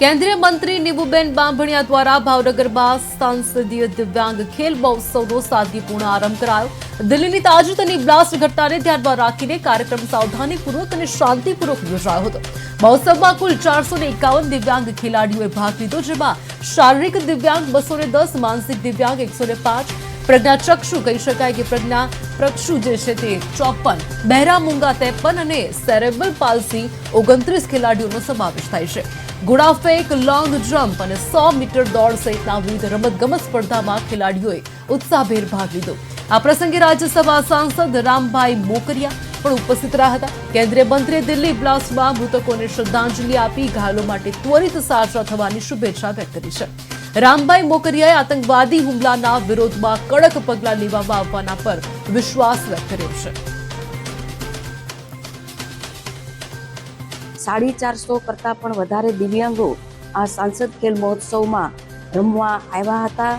કેન્દ્રીય મંત્રી નીબુબેન બાંભણિયા દ્વારા ભાવનગરમાં સંસદીય દિવ્યાંગ ખેલ મહોત્સવનો સાદગીપૂર્ણ આરંભ કરાયો. દિલ્હીની તાજેતરની બ્લાસ્ટ ઘટનાને ધ્યાનમાં રાખીને કાર્યક્રમ સાવધાનીપૂર્વક અને શાંતિપૂર્વક યોજાયો હતો. મહોત્સવમાં કુલ ચારસો એકાવન દિવ્યાંગ ખેલાડીઓએ ભાગ લીધો, જેમાં શારીરિક દિવ્યાંગ બસો દસ, માનસિક દિવ્યાંગ એકસો પાંચ પ્રજ્ઞાચક્ષુ કહી શકાય કે પ્રજ્ઞા પ્રક્ષુ જે છે તે ચોપન, બહેરા મૂંગા ત્રેપન અને સેરેબલ પાલસી ઓગણત્રીસ ખેલાડીઓનો સમાવેશ થાય છે. ગુડાફેક લોંગ જમ્પ અને સો મીટર દોડ સહિતના વિવિધ રમતગમત સ્પર્ધામાં ખેલાડીઓએ ઉત્સાહભેર ભાગ લીધો. આ પ્રસંગે રાજ્યસભા સાંસદ રામભાઈ મોકરિયા પણ ઉપસ્થિત રહ્યા હતા. કેન્દ્રીય મંત્રીએ દિલ્હી બ્લાસ્ટમાં મૃતકોને શ્રદ્ધાંજલિ આપી ઘાયલો માટે ત્વરિત સાજા થવાની શુભેચ્છા વ્યક્ત કરી છે. રામભાઈ મોકરિયાએ આતંકવાદી હુમલાના વિરોધમાં કડક પગલાં લેવામાં આવવાના પર વિશ્વાસ વ્યક્ત કર્યો છે. સાડી ચારસો કરતાં પણ વધારે દિવ્યાંગો આ સાંસદ ખેલ મહોત્સવમાં રમવા આવ્યા હતા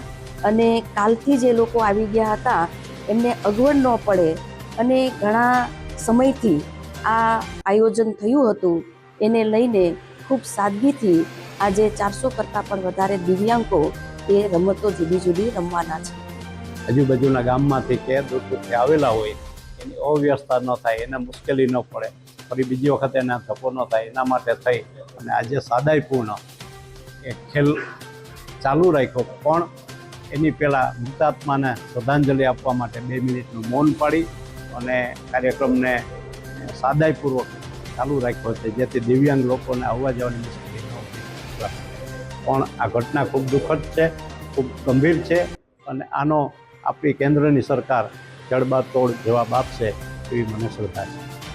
અને કાલથી જે લોકો આવી ગયા હતા, એમને અગવડ ન પડે અને ઘણા સમયથી આ આયોજન થયું હતું, એને લઈને ખૂબ સાદગીથી આજે ચારસો કરતાં પણ વધારે દિવ્યાંગો એ રમતો જુદી જુદી રમવાના છે. આજુબાજુના ગામમાંથી કે દૂર દૂરથી આવેલા હોય, એની અવ્યવસ્થા ન થાય, એને મુશ્કેલી ન પડે, ફરી બીજી વખત એને ધક્કો ન થાય, એના માટે થઈ, અને આજે સાદાઈપૂર્ણ એ ખેલ ચાલુ રાખ્યો, પણ એની પહેલાં મૃતાત્માને શ્રદ્ધાંજલિ આપવા માટે બે મિનિટનું મૌન પાડી અને કાર્યક્રમને સાદાઈપૂર્વક ચાલુ રાખ્યો છે, જેથી દિવ્યાંગ લોકોને આવવા જવાની મુશ્કેલી પણ આ ઘટના ખૂબ દુઃખદ છે, ખૂબ ગંભીર છે અને આનો આપણી કેન્દ્રની સરકાર જડબાતોડ જવાબ આપશે એવી મને શ્રદ્ધા છે.